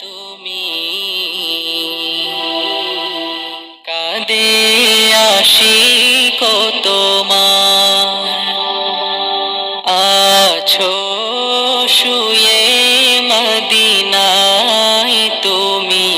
তুমি কাঁদে আসি কত আছো শুয়ে মদিনায় তুমি।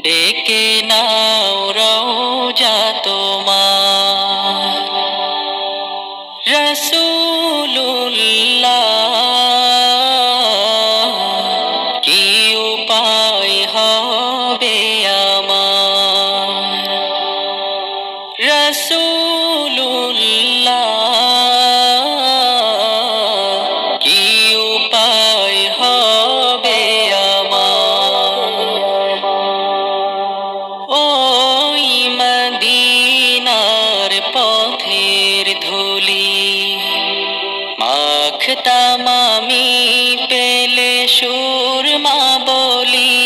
ডেকে নাও মাখতাম আমি পেলে সুরমা বলি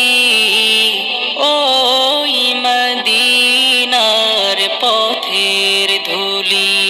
ওই মদিনার পথের ধুলি।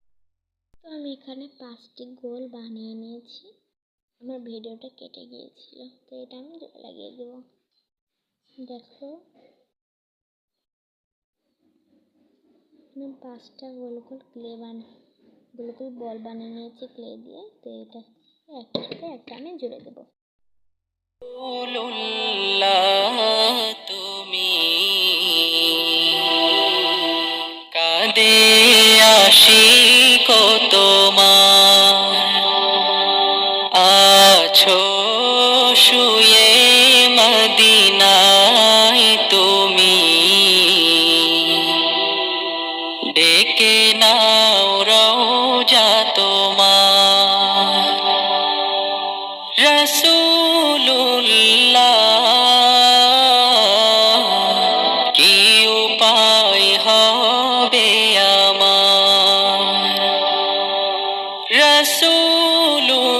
এখানে পাঁচটি গোল বানিয়ে নিয়েছি। আমার ভিডিওটা কেটে গিয়েছিল, তো এটা আমি লাগিয়ে দেবো। দেখো। আমি পাঁচটা গোল গোল ক্লে বানিয়ে গোল গোল বল বানিয়ে নিয়েছি ক্লে দিয়ে, তো এটা একটার সাথে একটা আমি জুড়ে দেবো। তুমি কাঁদে আসি কত আছো শুয়ে মদিনায় তুমি। ডেকে নাও রওজা তোমার। রসুল্লাহ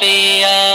be a.